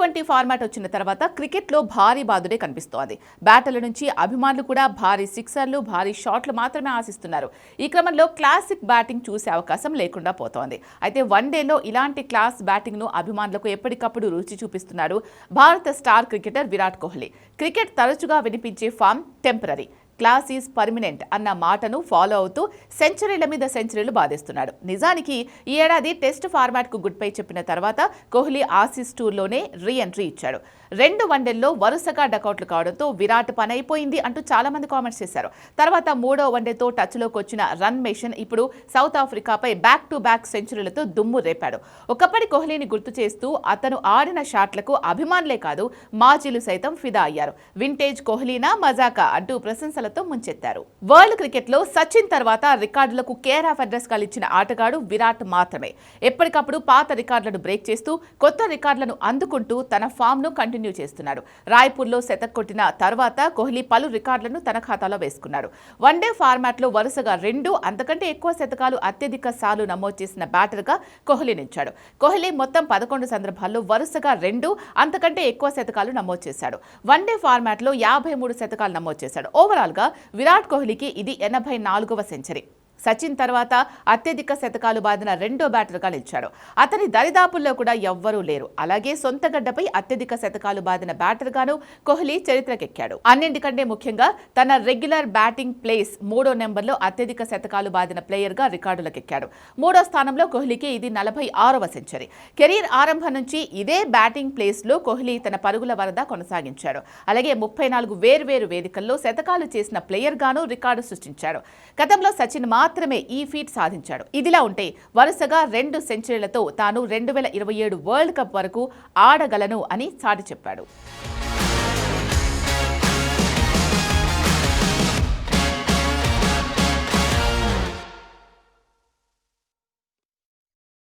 Twenty format వచ్చిన తర్వాత క్రికెట్లో భారీ బాదుడే కనిపిస్తోంది. బ్యాటర్ల నుంచి అభిమానులు కూడా భారీ సిక్సర్లు భారీ షాట్లు మాత్రమే ఆశిస్తున్నారు. ఈ క్రమంలో క్లాసిక్ బ్యాటింగ్ చూసే అవకాశం లేకుండా పోతోంది. అయితే వన్డేలో ఇలాంటి క్లాస్ బ్యాటింగ్ను అభిమానులకు ఎప్పటికప్పుడు రుచి చూపిస్తున్నారు భారత star cricketer Virat Kohli. Cricket తరచుగా వినిపించే form temporary class is permanent అన్న మాటను ఫాలో అవుతూ సెంచరీల మీద సెంచరీలు బాధిస్తున్నాడు. నిజానికి ఈ ఏడాది టెస్ట్ ఫార్మాట్కు గుడ్ బై చెప్పిన తర్వాత కోహ్లీ ఆసీస్ టూర్లోనే రీ ఎంట్రీ ఇచ్చాడు. రెండు వన్డేల్లో వరుసగా డకౌట్లు కావడంతో విరాట్ పని అయిపోయింది అంటూ చాలా మంది కామెంట్స్ చేశారు. తర్వాత మూడో వన్డేతో టచ్లోకి వచ్చిన రన్ మేషన్ ఇప్పుడు సౌత్ ఆఫ్రికాపై బ్యాక్ టు బ్యాక్ సెంచరీలతో దుమ్ము రేపాడు. ఒకప్పటి కోహ్లీని గుర్తు చేస్తూ అతను ఆడిన షాట్లకు అభిమానులే కాదు మాజీలు సైతం ఫిదా అయ్యారు. వింటేజ్ కోహ్లీనా మజాకా అంటూ ప్రశంసలతో ముంచెత్తారు. వరల్డ్ క్రికెట్లో సచిన్ తర్వాత రికార్డులకు కేర్ ఆఫ్ అడ్రస్ ఇచ్చిన ఆటగాడు విరాట్ మాత్రమే. ఎప్పటికప్పుడు పాత రికార్డులను బ్రేక్ చేస్తూ కొత్త రికార్డులను అందుకుంటూ తన ఫామ్ను కంటిన్యూ చేస్తున్నాడు రాయ్పూర్లో శతక్ కొట్టిన తర్వాత కోహ్లీ పలు రికార్డులను తన ఖాతాలో వేసుకున్నాడు వన్డే ఫార్మాట్లో వరుసగా రెండు అంతకంటే ఎక్కువ శతకాలు అత్యధిక సార్లు నమోదు చేసిన బ్యాటర్గా కోహ్లీ నిలిచాడు. కోహ్లీ మొత్తం పదకొండు సందర్భాల్లో వరుసగా రెండు అంతకంటే ఎక్కువ శతకాలు నమోదు చేశాడు. వన్డే ఫార్మాట్లో యాభై మూడు శతకాలు నమోదు చేశాడు. ఓవరాల్గా విరాట్ కోహ్లీకి ఇది ఎనభై నాలుగవ సెంచరీ. సచిన్ తర్వాత అత్యధిక శతకాలు బాదిన రెండో బ్యాటర్గా నిలిచాడు. అతని దరిదాపుల్లో కూడా ఎవ్వరూ లేరు. అలాగే సొంత గడ్డపై అత్యధిక శతకాలు బాదిన బ్యాటర్గాను కోహ్లీ చరిత్రకెక్కాడు. అన్నింటికంటే ముఖ్యంగా తన రెగ్యులర్ బ్యాటింగ్ ప్లేస్ మూడో నెంబర్లో అత్యధిక శతకాలు బాదిన ప్లేయర్గా రికార్డులకెక్కాడు. మూడో స్థానంలో కోహ్లీకి ఇది నలభై ఆరవ సెంచరీ. కెరీర్ ఆరంభం నుంచి ఇదే బ్యాటింగ్ ప్లేస్లో కోహ్లీ తన పరుగుల వరద కొనసాగించాడు. అలాగే ముప్పై నాలుగు వేర్వేరు వేదికల్లో శతకాలు చేసిన ప్లేయర్గాను రికార్డు సృష్టించాడు. గతంలో సచిన్ మాత్రమే ఈ ఫీట్ సాధించాడు. ఇదిలా ఉంటే వరుసగా రెండు సెంచరీలతో తాను రెండు వేల ఇరవై ఏడు వరల్డ్ కప్ వరకు ఆడగలను అని సాటి చెప్పాడు.